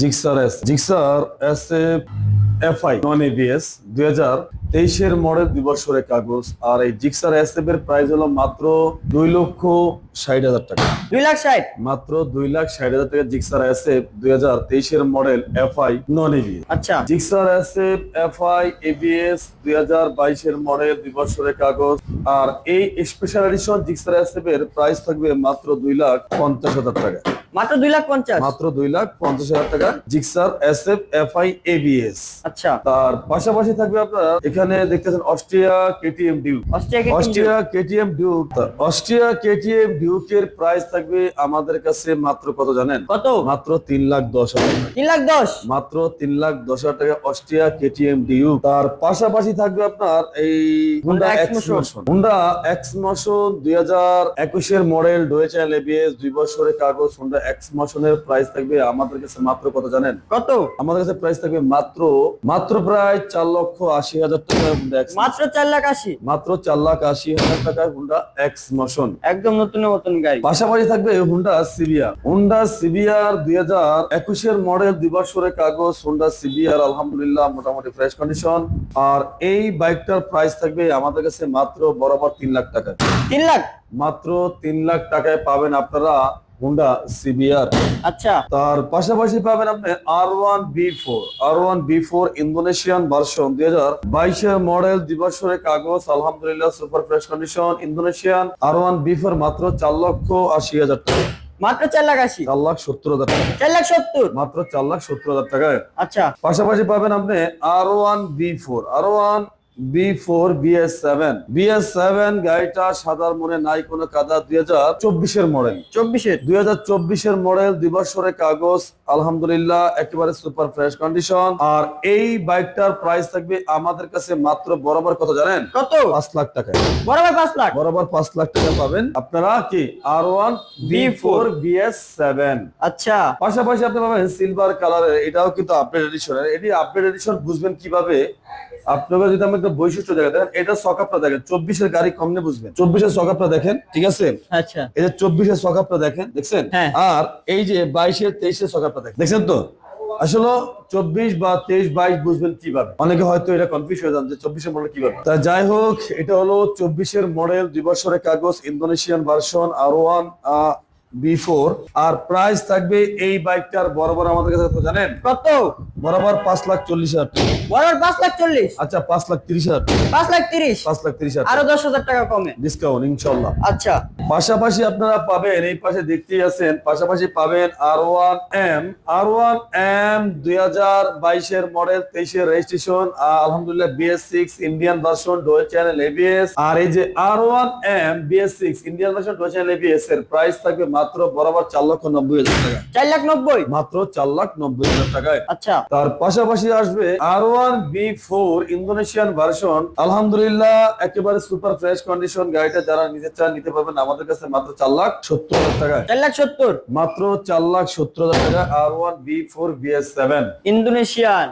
Gixxer S Gixxer S F I non ABS দুই হাজার তেইশের মডেল দিবসরে কাগজ। আর এই জিক্সার এস এফ এর প্রাইস হলো মাত্র দুই লক্ষ ষাট হাজার টাকা। দুই লাখ ষাট। মাত্র দুই লাখ ষাট হাজার টাকা জিক্সার এস এফ দুই হাজার তেইশের মডেল এফ আই নন এ এবিএস আচ্ছা। Gixxer S F F I ABS দুই হাজার বাইশের মডেল দিবসরে কাগজ। আর এই special edition Gixxer S F এর প্রাইস থাকবে মাত্র দুই লাখ পঞ্চাশ হাজার টাকা। মাত্র দুই লাখ পঞ্চাশ? মাত্র দুই লাখ পঞ্চাশ হাজার টাকা Gixxer S F F ABS. আচ্ছা। তার পাশাপাশি থাকবে আপনারা এখানে দেখতেছেন Austria KTM Duke. Austria KTM Duke Austria KTM ডিউকের price থাকবে আমাদের কাছে মাত্র কত জানেন? কত? মাত্র তিন লাখ দশ হাজার টাকা। তিন লাখ দশ? মাত্র তিন লাখ দশ হাজার টাকা অস্ট্রিয়া কেটিএম ডিউ। তার পাশাপাশি থাকবে আপনার এই Honda Honda X X-Motion। Motion Honda X motion দুই হাজার একুশের মডেল ডোয়ে চ্যানেল এবিএস দুই বছরের কাগজ হুন্ডা এক্স মোশনের প্রাইস থাকবে আমাদের কাছে মাত্র কত জানেন? কত? আমাদের কাছে প্রাইস থাকবে মাত্র মাত্র প্রায় চার লক্ষ আশি হাজার টাকা হুন্ডা এক্স মাত্র চার লাখ আশি। মাত্র চার লাখ আশি হাজার টাকায় হুন্ডা এক্স মোশন একদম নতুন নতুন গাড়ি। পাশাপাশি থাকবে হুন্ডা সিবিআর হুন্ডা সিবিআর দুই হাজার একুশের মডেল দুই বছরের কাগজ হুন্ডা সিবিআর আলহামদুলিল্লাহ মোটামুটি ফ্রেশ কন্ডিশন আর এই বাইকটার প্রাইস থাকবে আমাদের কাছে মাত্র বরাবর তিন লাখ টাকা। তিন লাখ? মাত্র তিন লাখ টাকায় পাবেন আপনারা হুন্ডা সিবিআর আচ্ছা। তার পাশাপাশি পাবেন আপনি R one B four R one B four Indonesian version দুই হাজার বাইশের মডেল দিবসরে কাগজ আলহামদুলিল্লাহ super fresh condition Indonesian. R one B four মাত্র চার লক্ষ আশি হাজার টাকা। মাত্র চার লাখ আশি। চার লাখ সত্তর হাজার টাকা। চার লাখ সত্তর। মাত্র চার লাখ সত্তর হাজার টাকায়। আচ্ছা। পাশাপাশি পাবেন আপনি R one B four R one B four BS seven BS seven গাড়িটা সাদার মনে নাই কোনো কাদা দুই হাজার চব্বিশের মডেল চব্বিশের? দুই হাজার চব্বিশের মডেল দিবসরে কাগজ আলহামদুলিল্লাহ একেবারে সুপার ফ্রেশ কন্ডিশন আর এই বাইকটার প্রাইস থাকবে আমাদের কাছে মাত্র বরাবর কত জানেন? কত? পাঁচ লাখ টাকা বরাবর পাঁচ লাখ? বরাবর পাঁচ লাখ টাকা পাবেন আপনারা কি? R one B four BS seven আচ্ছা। পাশাপাশি আপনি পাবেন সিলভার কালারের এটাও কিন্তু আপডেট এডিশনের এটি আপডেট এডিশন বুঝবেন কীভাবে? আপনারা যদি আমি একটা বৈশিষ্ট্য দেখেন দেখেন এটা সকাপটা দেখেন চব্বিশের গাড়ি কমনে বুঝবেন। চব্বিশের সকাপটা দেখেন ঠিক আছে? আচ্ছা। যে চব্বিশের সকাপটা দেখেন দেখছেন? হ্যাঁ। আর এই যে বাইশের তেইশের সকাপটা দেখেন দেখছেন তো? আসলে চব্বিশ বা তেইশ বাইশ বুঝবেন কীভাবে? অনেকে হয়তো এটা কনফিউজ হয়ে যান যে চব্বিশের মডেল কীভাবে। তা যাই হোক এটা হলো চব্বিশের মডেল দুই বছরের কাগজ ইন্দোনেশিয়ান ভার্সন আর ওয়ান আর প্রাইস থাকবে এই বাইকটার বরাবর আমাদের কাছে জানেন? কত? বরাবর পাঁচ লাখ চল্লিশ হাজার টাকা। পাঁচ লাখ চল্লিশ। আচ্ছা পাঁচ লাখ তিরিশ হাজার। পাঁচ লাখ তিরিশ। পাঁচ লাখ তিরিশ হাজার। আরও দশ হাজার টাকা কমে। ডিসকাউন্ট ইনশাল্লাহ। আচ্ছা। পাশাপাশি আপনারা পাবেন এই পাশে দেখতেই আছেন পাশাপাশি পাবেন R one M R one M দুই হাজার বাইশের মডেল তেইশের রেজিস্ট্রেশন আলহামদুলিল্লাহ BS six Indian version dual channel ABS আর এই যে R one M BS six Indian version dual channel ABS এর প্রাইস থাকবে মাত্র বরাবর চার লক্ষ নব্বই হাজার টাকা। চার লাখ নব্বই। মাত্র চার লাখ নব্বই হাজার টাকায়। আচ্ছা। তার পাশাপাশি আসবে R one B four Indonesian version আলহামদুলিল্লাহ একেবারে সুপার ফ্রেশ কন্ডিশন গাড়িটা যারা নিতে চান নিতে পারবেন আমাদের কাছে মাত্র চার লাখ সত্তর হাজার টাকা চার লাখ সত্তর? মাত্র চার লাখ সত্তর হাজার টাকা R one B four BS seven Indonesian